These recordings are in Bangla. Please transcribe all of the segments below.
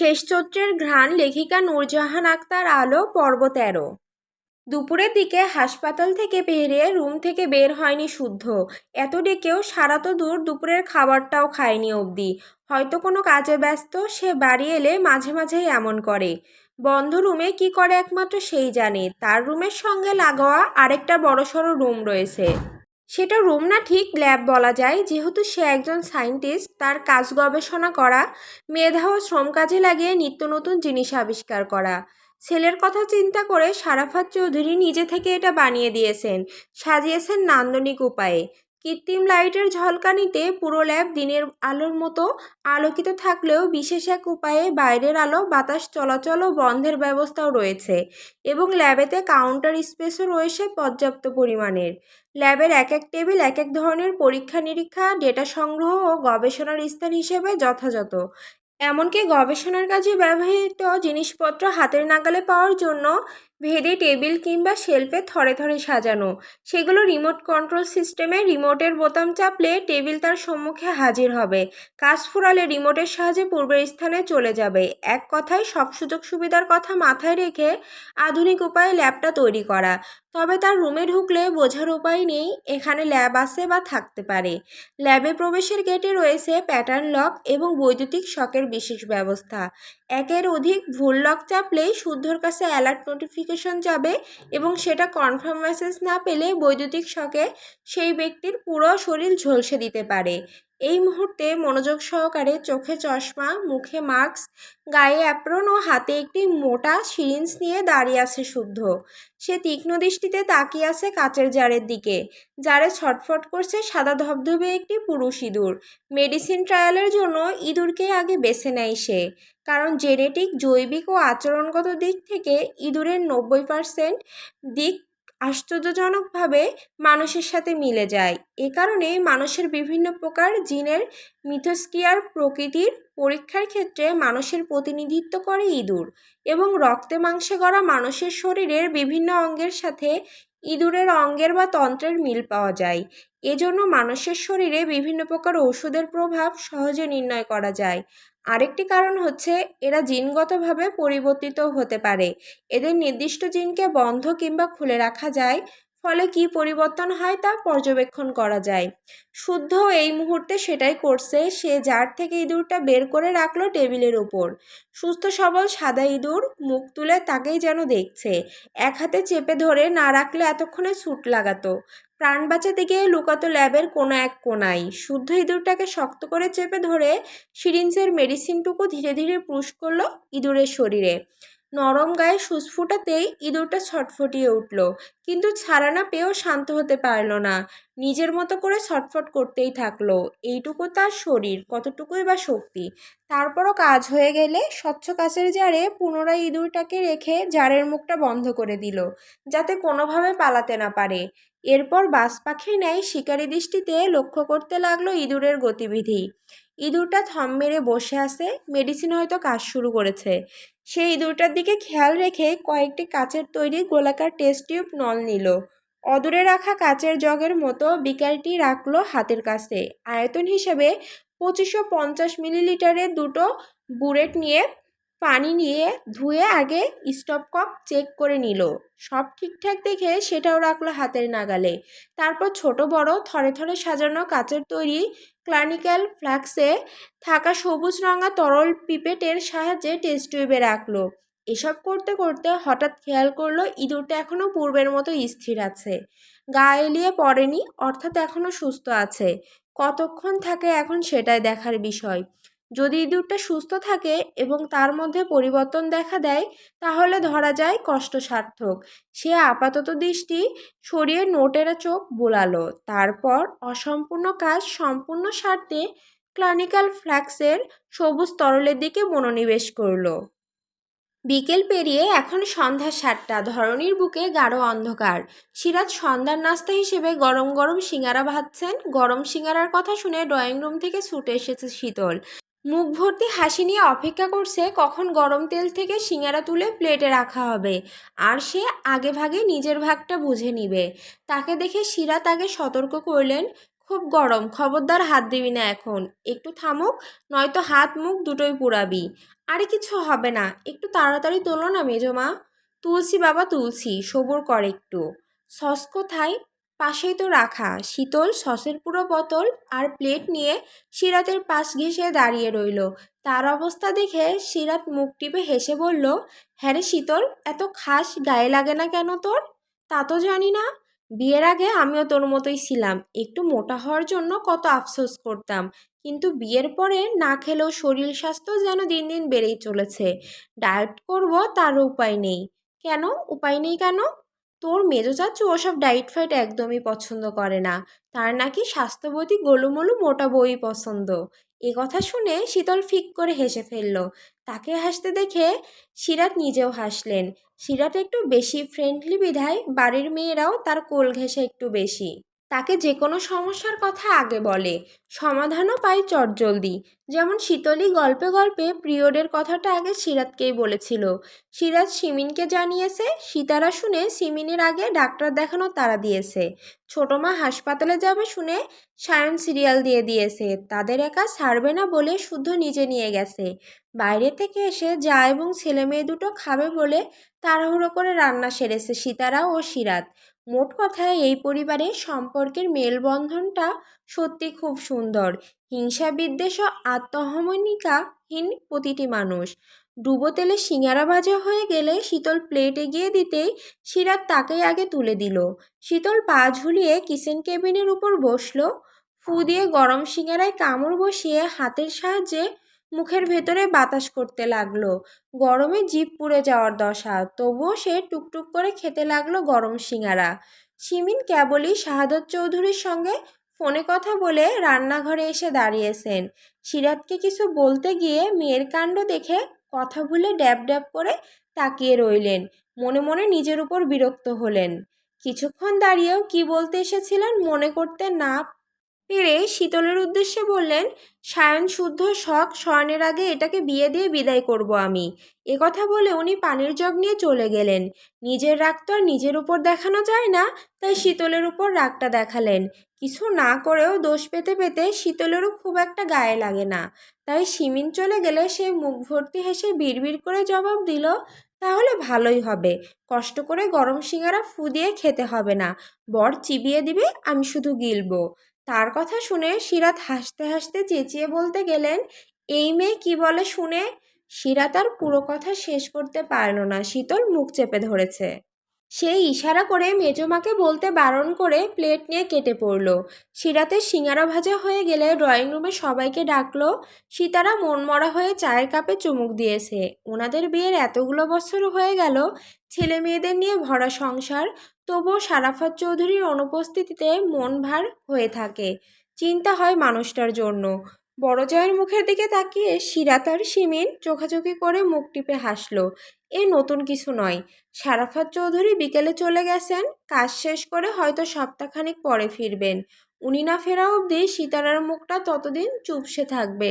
শেষ চৈত্রের ঘ্রাণ লেখিকা নূরজাহান আক্তার আলো, পর্ব তেরো। দুপুরের দিকে হাসপাতাল থেকে বেরিয়ে রুম থেকে বের হয়নি শুদ্ধ। এত ডেকেও সারা তো দূর দুপুরের খাবারটাও খায়নি অবধি। হয়তো কোনো কাজে ব্যস্ত, সে বাড়ি এলে মাঝে মাঝেই এমন করে। বন্ধ রুমে কি করে একমাত্র সেই জানে। তার রুমের সঙ্গে লাগোয়া আরেকটা বড়সড় রুম রয়েছে। সেটা রুম না ঠিক ল্যাব বলা যায়। যেহেতু সে একজন সায়েন্টিস্ট, তার কাজ গবেষণা করা, মেধা ও শ্রম কাজে লাগিয়ে নিত্য নতুন জিনিস আবিষ্কার করা। ছেলের কথা চিন্তা করে সারাফাত চৌধুরী নিজে থেকে এটা বানিয়ে দিয়েছেন, সাজিয়েছেন নান্দনিক উপায়ে। কৃত্রিম লাইটের ঝলকানিতে পুরো ল্যাব দিনের আলোর মতো আলোকিত থাকলেও বিশেষ এক উপায়ে বাইরের আলো, বাতাস চলাচল ও বন্ধের ব্যবস্থাও রয়েছে এবং ল্যাবেতে কাউন্টার স্পেসও রয়েছে পর্যাপ্ত পরিমাণের। ল্যাবের এক এক টেবিল এক এক ধরনের পরীক্ষা নিরীক্ষা, ডেটা সংগ্রহ ও গবেষণার স্থান হিসেবে যথাযথ। এমনকি গবেষণার কাজে ব্যবহৃত জিনিসপত্র হাতের নাগালে পাওয়ার জন্য ভেদে টেবিল কিংবা শেলফে থরে থরে সাজানো। সেগুলো রিমোট কন্ট্রোল সিস্টেমে রিমোটের বোতাম চাপলে টেবিল তার সম্মুখে হাজির হবে। কাজ ফুরালে রিমোটের সাহায্যে পূর্বের স্থানে চলে যাবে। এক কথায়, সব সুযোগ সুবিধার কথা মাথায় রেখে আধুনিক উপায়ে ল্যাবটা তৈরি করা। তবে তার রুমে ঢুকলে বোঝার উপায় নেই, এখানে ল্যাব আছে বা থাকতে পারে। ল্যাবে প্রবেশের গেটে রয়েছে প্যাটার্ন লক এবং বৈদ্যুতিক শকের বিশেষ ব্যবস্থা। একের অধিক ভুল লক চাপলেই শুদ্ধর কাছে অ্যালার্ট নোটিফিকেশন যাবে এবং সেটা কনফার্ম মেসেজ না পেলে বৈদ্যুতিক শকে সেই ব্যক্তির পুরো শরীর ঝলসে দিতে পারে। এই মুহূর্তে মনোযোগ সহকারে চোখে চশমা, মুখে মাস্ক, গায়ে অ্যাপ্রন ও হাতে একটি মোটা সিরিঞ্জ নিয়ে দাঁড়িয়ে আছে শুদ্ধ। সে তীক্ষ্ণ দৃষ্টিতে তাকিয়ে আছে কাচের জারের দিকে জারে ছটফট করছে সাদা ধবধবে একটি পুরুষ ইঁদুর। মেডিসিন ট্রায়ালের জন্য ইঁদুরকে আগে বেছে নেয় সে, কারণ জেনেটিক, জৈবিক ও আচরণগত দিক থেকে ইঁদুরের নব্বই পার্সেন্ট দিক আশ্চর্যজনকভাবে মানুষের সাথে মিলে যায়। এ কারণে মানুষের বিভিন্ন প্রকার জিনের মিথস্কিয়ার প্রকৃতির পরীক্ষার ক্ষেত্রে মানুষের প্রতিনিধিত্ব করে ইঁদুর এবং রক্তে মাংসে গড়া মানুষের শরীরের বিভিন্ন অঙ্গের সাথে ইঁদুরের অঙ্গের বা তন্ত্রের মিল পাওয়া যায়। এজন্য মানুষের শরীরে বিভিন্ন প্রকার ওষুধের প্রভাব সহজে নির্ণয় করা যায়। আরেকটি কারণ হচ্ছে এরা জিনগতভাবে পরিবর্তিত হতে পারে। এদের নির্দিষ্ট জিনকে বন্ধ কিংবা খুলে রাখা যায়, ফলে কি পরিবর্তন হয় তা পর্যবেক্ষণ করা যায়। শুদ্ধ এই মুহূর্তে সেটাই করছে সে জার থেকে ইঁদুরটা বের করে রাখল টেবিলের ওপর। সুস্থ, সবল, সাদা ইঁদুর মুখ তুলে তাকেই যেন দেখছে। এক হাতে চেপে ধরে না রাখলে এতক্ষণে ছুট লাগাতো। প্রাণ বাঁচাতে গিয়ে লুকাতো ল্যাবের কোনো এক কোনায়। শুদ্ধ ইঁদুরটাকে শক্ত করে চেপে ধরে সিরিঞ্জের মেডিসিনটুকু ধীরে ধীরে পুশ করল ইঁদুরের শরীরে। নরম গায়ে সুসফুটাতেই ইঁদুরটা ছটফটিয়ে উঠল, কিন্তু ছাড়া না পেয়েও শান্ত হতে পারল না। নিজের মতো করে ছটফট করতেই থাকল। এইটুকু তার শরীর, কতটুকুই বা শক্তি। তারপরও কাজ হয়ে গেলে স্বচ্ছ কাচের জারে পুনরায় ইঁদুরটাকে রেখে জারের মুখটা বন্ধ করে দিল, যাতে কোনোভাবে পালাতে না পারে। এরপর বাস পাখি ন্যায় শিকারি দৃষ্টিতে লক্ষ্য করতে লাগল ইঁদুরের গতিবিধি। ইঁদুরটা থম মেরে বসে আছে, মেডিসিন হয়তো কাজ শুরু করেছে। সেই ইঁদুরটার দিকে খেয়াল রেখে কয়েকটি কাচের তৈরি গোলাকার টেস্ট টিউব নল নিল। অদূরে রাখা কাচের জগের মতো বিকারটি রাখল হাতের কাছে। আয়তন হিসেবে পঁচিশশো পঞ্চাশ মিলিলিটারের দুটো বুরেট নিয়ে পানি নিয়ে ধুয়ে আগে স্টপ কক চেক করে নিল। সব ঠিকঠাক দেখে সেটাও রাখল হাতের নাগালে। তারপর ছোট বড় থরে থরে সাজানো কাচের তৈরি ক্লানিক্যাল ফ্ল্যাক্সে থাকা সবুজ রঙা তরল পিপেটের সাহায্যে টেস্ট টিউবে রাখল। এসব করতে করতে হঠাৎ খেয়াল করল ইঁদুরটা এখনও পূর্বের মতো স্থির আছে। গা এলিয়ে পড়েনি, অর্থাৎ এখনও সুস্থ আছে। কতক্ষণ থাকে এখন সেটাই দেখার বিষয়। যদি ইঁদুরটা সুস্থ থাকে এবং তার মধ্যে পরিবর্তন দেখা দেয়, তাহলে ধরা যায় কষ্ট সার্থক সে আপাতত দৃষ্টি সরিয়ে নোটেরা চোখ বোলালো। তারপর অসম্পূর্ণ কাজ সম্পূর্ণ স্বার্থে ক্লানিক্যাল ফ্ল্যাক্সের সবুজ তরলের দিকে মনোনিবেশ করল। বিকেল পেরিয়ে এখন সন্ধ্যা সাতটা। ধরনীর বুকে গাঢ় অন্ধকার। সিরাজ সন্ধ্যার নাস্তা হিসেবে গরম গরম সিঙ্গারা ভাজছেন। গরম সিঙ্গারার কথা শুনে ড্রয়িং রুম থেকে ছুটে এসেছে শীতল। মুখ ভর্তি হাসি নিয়ে অপেক্ষা করছে কখন গরম তেল থেকে সিঙ্গারা তুলে প্লেটে রাখা হবে। আর সে আগে ভাগে নিজের ভাগটা বুঝে নিবে। তাকে দেখে শিরা তাকে সতর্ক করলেন, খুব গরম, খবরদার হাত দিবি না এখন। একটু থামুক, নয়তো হাত মুখ দুটোই পুড়াবি। আরে কিছু হবে না, একটু তাড়াতাড়ি তোলো না মেজমা তুলসী বাবা তুলসী, সবুর কর একটু। সস কোথায় পাশেই তো রাখা। শীতল সসের পুরো বোতল আর প্লেট নিয়ে সিরাতের পাশ ঘেঁষে দাঁড়িয়ে রইল। তার অবস্থা দেখে সিরাত মুখ টিপে হেসে বলল হ্যাঁ রে শীতল, এত খাস গায়ে লাগে না কেন তোর? তা তো জানি না। বিয়ের আগে আমিও তোর মতোই ছিলাম। একটু মোটা হওয়ার জন্য কত আফসোস করতাম। কিন্তু বিয়ের পরে না খেলেও শরীর স্বাস্থ্য যেন দিন দিন বেড়েই চলেছে। ডায়েট করব তার উপায় নেই। কেন? উপায় নেই কেন? তোর মেজো চাচু ওসব ডায়েট ফাইট একদমই পছন্দ করে না। তার নাকি স্বাস্থ্যবতী গোলুমলু মোটা বই পছন্দ। এ কথা শুনে শীতল ফিক করে হেসে ফেলল। তাকে হাসতে দেখে সিরাত নিজেও হাসলেন। সিরাত একটু বেশি ফ্রেন্ডলি বিধায় বাড়ির মেয়েরাও তার কোল ঘেঁষে একটু বেশি। তাকে যে কোনো সমস্যার কথা আগে বলে। সমাধানও পায় চটজলদি। যেমন শীতলি গল্পে গল্পে প্রিয়ডের কথাটা আগে সিরাতকেই বলেছিল। সিরাজ সিমিনকে জানিয়েছে, সীতারা শুনে সিমিনের আগে ডাক্তার দেখানো তারা দিয়েছে। ছোটো মা হাসপাতালে যাবে শুনে সায়ন সিরিয়াল দিয়ে দিয়েছে, তাদের একা ছাড়বে না বলে শুদ্ধ নিজে নিয়ে গেছে। বাইরে থেকে এসে যা এবং ছেলে মেয়ে দুটো খাবে বলে তাড়াহুড়ো করে রান্না সেরেছে সীতারা ও সিরাত। মোট কথা এই পরিবারের সম্পর্কের মেলবন্ধনটা সত্যি খুব সুন্দর। হিংসা বিদ্বেষ ও আত্মহমনিকাহীন প্রতিটি মানুষ। ডুবো তেলে সিঙ্গারা ভাজা হয়ে গেলে শীতল প্লেট এগিয়ে দিতেই সিরাত তাকেই আগে তুলে দিল। শীতল পা ঝুলিয়ে কিচেন কেবিনের উপর বসল। ফু দিয়ে গরম সিঙ্গারায় কামড় বসিয়ে হাতের সাহায্যে মুখের ভেতরে বাতাস করতে লাগল। গরমে জিভ পুড়ে যাওয়ার দশা, তবুও সে টুকটুক করে খেতে লাগল গরম সিঙ্গারা। সিমিন কেবলই শাহাদত চৌধুরীর সঙ্গে ফোনে কথা বলে রান্নাঘরে এসে দাঁড়িয়েছেন। সিরাতকে কিছু বলতে গিয়ে মেয়ের কাণ্ড দেখে কথা ভুলে ড্যাব ড্যাব করে তাকিয়ে রইলেন। মনে মনে নিজের উপর বিরক্ত হলেন। কিছুক্ষণ দাঁড়িয়েও কি বলতে এসেছিলেন মনে করতে না পেরে শীতলের উদ্দেশ্যে বললেন, সায়ন শুদ্ধ শখ, স্বর্ণের আগে এটাকে বিয়ে দিয়ে বিদায় করব আমি। কথা বলে উনি পানির জগ নিয়ে চলে গেলেন। নিজের রাগ তো আর নিজের উপর দেখানো যায় না, তাই শীতলের উপর রাগটা দেখালেন। কিছু না করেও দোষ পেতে পেতে শীতলেরও খুব একটা গায়ে লাগে না। তাই সিমিন চলে গেলে সে মুখ ভর্তি হেসে বিড়বিড় করে জবাব দিল, তাহলে ভালোই হবে। কষ্ট করে গরম সিঙ্গারা ফু দিয়ে খেতে হবে না। বর চিবিয়ে দিবে, আমি শুধু গিলবো। তার কথা শুনে সিরাত হাসতে হাসতে চেঁচিয়ে বলতে গেলেন, এই মেয়ে কি বলে শুনে? সিরাত আর পুরো কথা শেষ করতে পারল না, শীতল মুখ চেপে ধরেছে। সেই ইশারা করে মেজমাকে বলতে বারণ করে প্লেট নিয়ে কেটে পড়ল। সিরাতের সিঙ্গারা ভাজা হয়ে গেলে ড্রয়িং রুমে সবাইকে ডাকলো, সীতারা মনমরা হয়ে চায়ের কাপে চুমুক দিয়েছে। ওনাদের বিয়ের এতগুলো বছর হয়ে গেল, ছেলে মেয়েদের নিয়ে ভরা সংসার তবুও সারাফাত চৌধুরীর অনুপস্থিতিতে মন ভার হয়ে থাকে। চিন্তা হয় মানুষটার জন্য। বড় জয়ের মুখের দিকে তাকিয়ে সিরাত আর সিমিন চোখাচোখি করে মুখ টিপে হাসলো। এ নতুন কিছু নয়। সারাফাত চৌধুরী বিকেলে চলে গেছেন, কাজ শেষ করে হয়তো সপ্তাহখানিক পরে ফিরবেন। উনি না ফেরা অবধি সীতারার মুখটা ততদিন চুপসে থাকবে।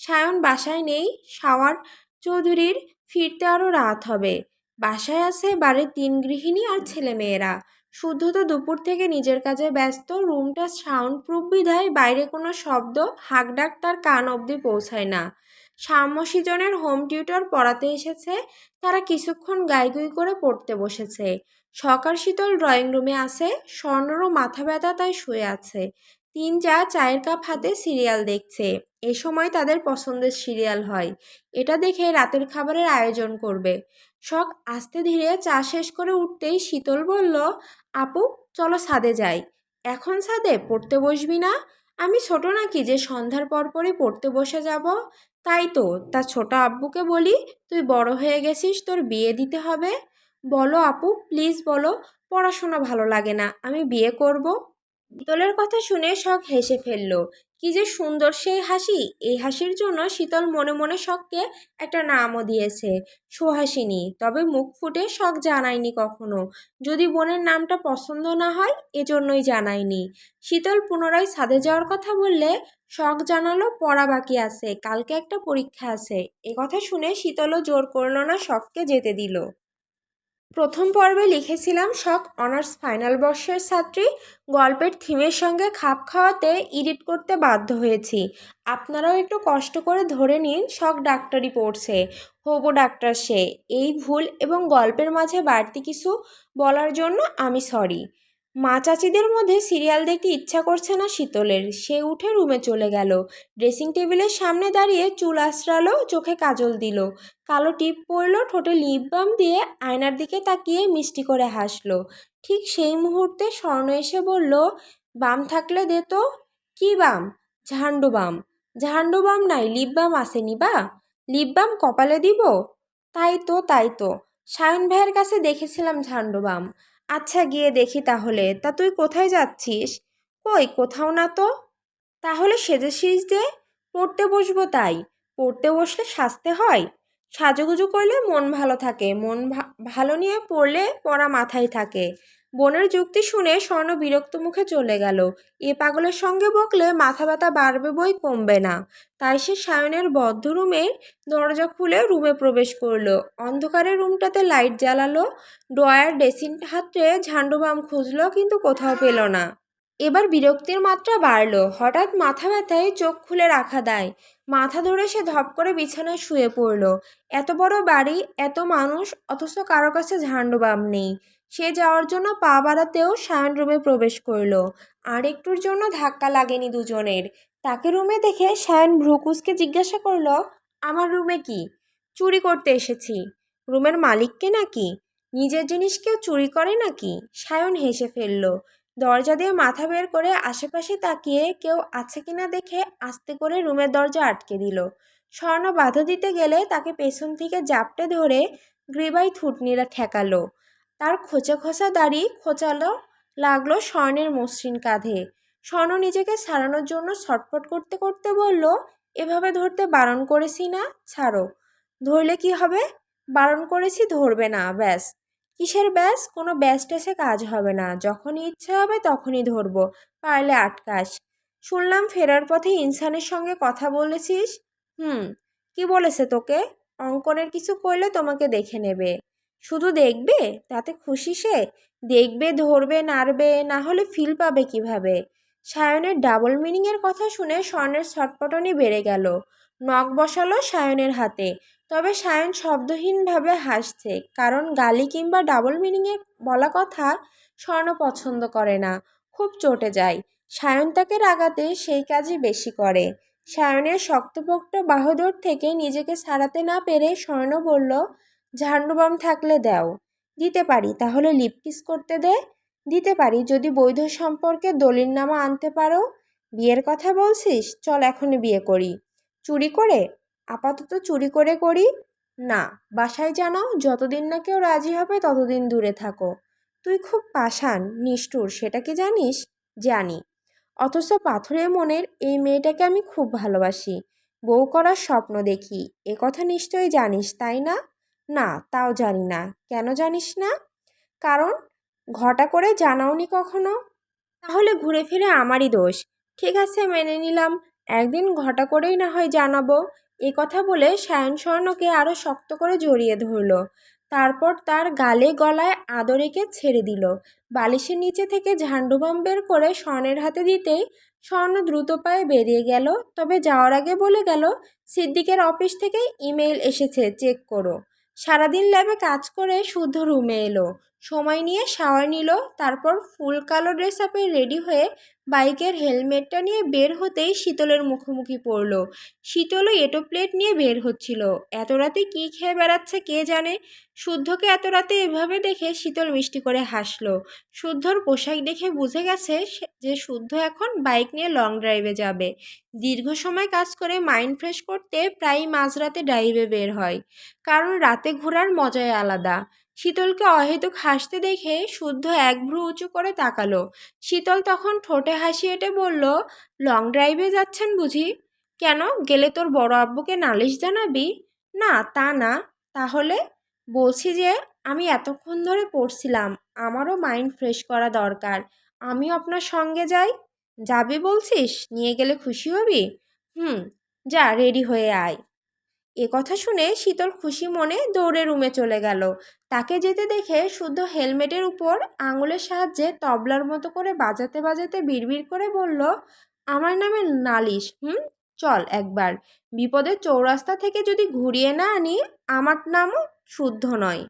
সায়ন বাসায় নেই, শাওয়ার চৌধুরীর ফিরতে আরও রাত হবে। বাসায় আছে বাড়ির তিন গৃহিণী আর ছেলে মেয়েরা। শুদ্ধ তো দুপুর থেকে নিজের কাজে ব্যস্ত, রুমটা সাউন্ড প্রুফ বিধায় বাইরে কোনো শব্দ, হাঁকডাক তার কান অবধি পৌঁছায় না। সাম্যসিজনের হোম টিউটর পড়াতে এসেছে, তারা কিছুক্ষণ গাইগুই করে পড়তে বসেছে। সকার শীতল ড্রয়িং রুমে আছে, স্বর্ণরও মাথা ব্যথা তাই শুয়ে আছে। তিন যা চায়ের কাপ হাতে সিরিয়াল দেখছে। এ সময় তাদের পছন্দের সিরিয়াল হয়। এটা দেখে রাতের খাবারের আয়োজন করবে। শখ আস্তে ধীরে চা শেষ করে উঠতেই শীতল বলল, আপু, চলো ছাদে যাই। এখন ছাদে পড়তে বসবি না? আমি ছোট নাকি যে সন্ধ্যার পরপরই পড়তে বসে যাব? তাই তো, তা ছোট আব্বুকে বলি, তুই বড় হয়ে গেছিস, তোর বিয়ে দিতে হবে। বলো আপু, প্লিজ বলো, পড়াশোনা ভালো লাগে না, আমি বিয়ে করব। শীতলের কথা শুনে শখ হেসে ফেলল। কি যে সুন্দর সেই হাসি। এই হাসির জন্য শীতল মনে মনে শখকে একটা নামও দিয়েছে, সুহাসিনী। তবে মুখ ফুটে শখ জানায়নি কখনো। যদি বোনের নামটা পছন্দ না হয়, এজন্যই জানায়নি। শীতল পুনরায় ছাদে যাওয়ার কথা বললে, শখ জানালো, পড়া বাকি আছে, কালকে একটা পরীক্ষা আছে। এ কথা শুনে শীতলও জোর করল না শখকে যেতে দিল। প্রথম পর্বে লিখেছিলাম শখ অনার্স ফাইনাল বর্ষের ছাত্রী। গল্পের থিমের সঙ্গে খাপ খাওয়াতে এডিট করতে বাধ্য হয়েছি। আপনারাও একটু কষ্ট করে ধরে নিন শখ ডাক্তারি পড়ছে। হবু ডাক্তার সে। এই ভুল এবং গল্পের মাঝে বাড়তি কিছু বলার জন্য আমি সরি মা চাচিদের মধ্যে সিরিয়াল দেখতে ইচ্ছা করছে না শীতলের। সে উঠে রুমে চলে গেল। ড্রেসিং টেবিলের সামনে দাঁড়িয়ে চুল আশ্রালো চোখে কাজল দিল। কালো টিপ পরল, ঠোঁটে লিপ বাম দিয়ে আয়নার দিকে তাকিয়ে মিষ্টি করে হাসলো। ঠিক সেই মুহূর্তে স্বর্ণ এসে বলল, বাম থাকলে দে তো। কী বাম? ঝান্ডু বাম। ঝান্ডু বাম নাই, লিপ বাম আসেনি বা? লিপ বাম কপালে দিব? তাই তো তাই তো। সায়ন ভাইয়ের কাছে দেখেছিলাম ঝান্ডু বাম। আচ্ছা গিয়ে দেখি তাহলে। তা তুই কোথায় যাচ্ছিস? কই, কোথাও না তো? তাহলে সেজেছিস যে, পড়তে বসবো তাই। পড়তে বসলে সাজতে হয়? সাজুগুজু করলে মন ভালো থাকে। মন ভালো নিয়ে পড়লে পড়া মাথায় থাকে। বোনের যুক্তি শুনে স্বর্ণ বিরক্ত মুখে চলে গেল। এ পাগলের সঙ্গে বকলে মাথা ব্যথা বাড়বে বই কমবে না। তাই সে সায়নের বদ্ধ রুমে দরজা খুলে রুমে প্রবেশ করল। অন্ধকারের রুমটাতে লাইট জ্বালালো ডয়ার ড্রেসিং হাতে ঝান্ডুবাম খুঁজলো কিন্তু কোথাও পেল না। এবার বিরক্তির মাত্রা বাড়ল। হঠাৎ মাথা ব্যথায় চোখ খুলে রাখা দেয়। মাথা ধরে সে ধপ করে বিছানায় শুয়ে পড়ল। এত বড় বাড়ি, এত মানুষ, অথচ কারও কাছে ঝান্ডুবাম নেই। সে যাওয়ার জন্য পা বাড়াতেও সায়ন রুমে প্রবেশ করল। আর একটুর জন্য ধাক্কা লাগেনি দুজনের। তাকে রুমে দেখে সায়ন ভ্রুকুসকে জিজ্ঞাসা করল, আমার রুমে কি? চুরি করতে এসেছি। রুমের মালিককে নাকি? নিজের জিনিস কেউ চুরি করে নাকি? সায়ন হেসে ফেলল। দরজা দিয়ে মাথা বের করে আশেপাশে তাকিয়ে কেউ আছে কিনা দেখে আস্তে করে রুমের দরজা আটকে দিল। স্বর্ণ বাধা দিতে গেলে তাকে পেছন থেকে জাপটে ধরে গ্রীবাই থুটনিরা ঠেকালো। তার খোঁচা খোঁচা দাড়ি খোঁচালো, লাগল স্বর্ণের মসৃণ কাঁধে। স্বর্ণ নিজেকে সারানোর জন্য ছটফট করতে করতে বলল, এভাবে ধরতে বারণ করেছি না, ছাড়ো। ধরলে কি হবে? বারণ করেছি, ধরবে না, ব্যাস। কিসের ব্যাস? কোনো ব্যাস ট্যাসে কাজ হবে না। যখনই ইচ্ছে হবে তখনই ধরবো। পারলে আটকাস। শুনলাম ফেরার পথে ইনসানের সঙ্গে কথা বলেছিস? হুম। কি বলেছে তোকে? অঙ্কনের কিছু করলে তোমাকে দেখে নেবে। শুধু দেখবে? তাতে খুশি সে? দেখবে, ধরবে, নাড়বে, না হলে ফিল পাবে কীভাবে? সায়নের ডাবল মিনিংয়ের কথা শুনে স্বর্ণের ছটপটনি বেড়ে গেল। নখ বসালো সায়নের হাতে। তবে সায়ন শব্দহীনভাবে হাসছে, কারণ গালি কিংবা ডাবল মিনিংয়ে বলা কথা স্বর্ণ পছন্দ করে না, খুব চটে যায়। সায়ন তাকে রাগাতে সেই কাজই বেশি করে। সায়নের শক্তপোক্ত বাহুদর থেকে নিজেকে সারাতে না পেরে স্বর্ণ বলল ঝান্ডুবাম থাকলে দাও। দিতে পারি, তাহলে লিপকিস করতে দে। দিতে পারি, যদি বৈধ সম্পর্কে দলিল নামা আনতে পারো। বিয়ের কথা বলছিস? চল এখনই বিয়ে করি। চুরি করে আপাতত চুরি করে করি? না। বাসায় জানাও যতদিন না কেউ রাজি হবে, ততদিন দূরে থাকো। তুই খুব পাষাণ, নিষ্ঠুর, সেটা কি জানিস? জানি। অথচ পাথরের মনের এই মেয়েটাকে আমি খুব ভালোবাসি। বউ করার স্বপ্ন দেখি। এ কথা নিশ্চয়ই জানিস, তাই না? না, তাও জানি না। কেন জানিস না? কারণ, ঘটা করে জানাওনি কখনো? তাহলে ঘুরে ফিরে আমারই দোষ। ঠিক আছে, মেনে নিলাম। একদিন ঘটা করেই না হয় জানাব। এ কথা বলে সায়ন স্বর্ণকে আরও শক্ত করে জড়িয়ে ধরল। তারপর তার গালে গলায় আদরেকে ছেড়ে দিল। বালিশের নিচে থেকে ঝান্ডুবাম বের করে স্বর্ণের হাতে দিতেই স্বর্ণ দ্রুত পায়ে বেরিয়ে গেল। তবে যাওয়ার আগে বলে গেল, সিদ্দিকের অফিস থেকে ইমেল এসেছে, চেক করো। সারাদিন ল্যাবে কাজ করে শুদ্ধ রুমে এলো। সময় নিয়ে শাওয়ার নিল, তারপর ফুল কালো ড্রেস আপে রেডি হয়ে বাইকের হেলমেটটা নিয়ে বের হতেই শীতলের মুখোমুখি পড়ল। শীতলও এটো প্লেট নিয়ে বের হচ্ছিল। এত রাতে কী খেয়ে বেড়াচ্ছে কে জানে? শুদ্ধকে এত রাতে এভাবে দেখে শীতল মিষ্টি করে হাসলো। শুদ্ধর পোশাক দেখে বুঝে গেছে যে শুদ্ধ এখন বাইক নিয়ে লং ড্রাইভে যাবে। দীর্ঘ সময় কাজ করে মাইন্ড ফ্রেশ করতে প্রায়ই মাঝরাতে ড্রাইভে বের হয়। কারণ রাতে ঘোরার মজাই আলাদা। শীতলকে অহেতুক হাসতে দেখে শুদ্ধ এক ভ্রু উঁচু করে তাকালো। শীতল তখন ঠোঁটে হাসি এঁটে বলল লং ড্রাইভে যাচ্ছেন বুঝি? কেন? গেলে তোর বড় আব্বুকে নালিশ জানাবি? না, তা না। তাহলে? বলছি যে, আমি এতক্ষণ ধরে পড়ছিলাম। আমারও মাইন্ড ফ্রেশ করা দরকার। আমিও আপনার সঙ্গে যাই। যাবি বলছিস? নিয়ে গেলে খুশি হবি? হুম, যা, রেডি হয়ে আয়। এ কথা শুনে শীতল খুশি মনে দৌড়ে রুমে চলে গেল। তাকে যেতে দেখে শুদ্ধ হেলমেটের উপর আঙুলের সাহায্যে তবলার মতো করে বাজাতে বাজাতে বিড়বিড় করে বলল, আমার নামে নালিশ, হুম? চল একবার। বিপদে চৌরাস্তা থেকে যদি ঘুরিয়ে না আনি, আমার নামও শুদ্ধ নয়।